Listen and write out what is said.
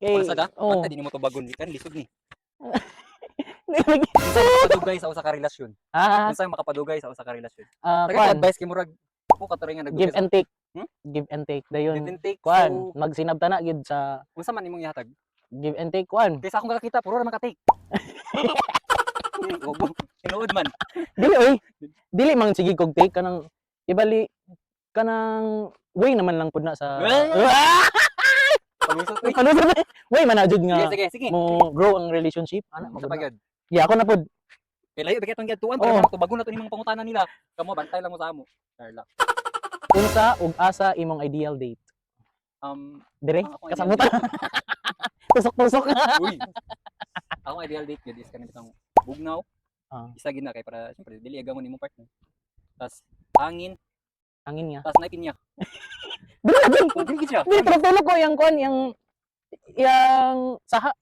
Kay Para sa da, oh. basta di mo to bagon kan lisod ni. Unsa makapadugay sa usa ka relasyon? ah, Unsa makapadugay sa usa ka relasyon? ah, Taga kwan, advice kay murag ko katuring nga give nagdugay. and take. Hmm? Give and take Give dayon. and take. Kwan, So, magsinabta na gid sa unsa man imong ihatag? give and take kwan. Kaysa akong kakita puro ra makatake. Tinuod man. Dili oy. Dili man sige kog take kanang ibali kanang way naman lang pud na sa Uy. ano sa way man na jud Sige, nga sige, sige. mo grow ang relationship ana Unsa magud pa na. gyud? Yeah, ako na pud. Kay layo bigay tong gatuan pero bago na to nimong pangutanan nila. Kamo bantay lang mo sa amo. Carla. Unsa ug asa imong ideal date? Um, Dire Ang ako kasamuta. Tusok-tusok. uy. Ako ideal date gyud is kanang bitang bugnaw. Ah. Isa gid na kay para syempre dili agamon imong partner. Tas hangin, Angin niya. tas naipin niya. Dili gid siya. Dili tulog ko yang kon yang yang saha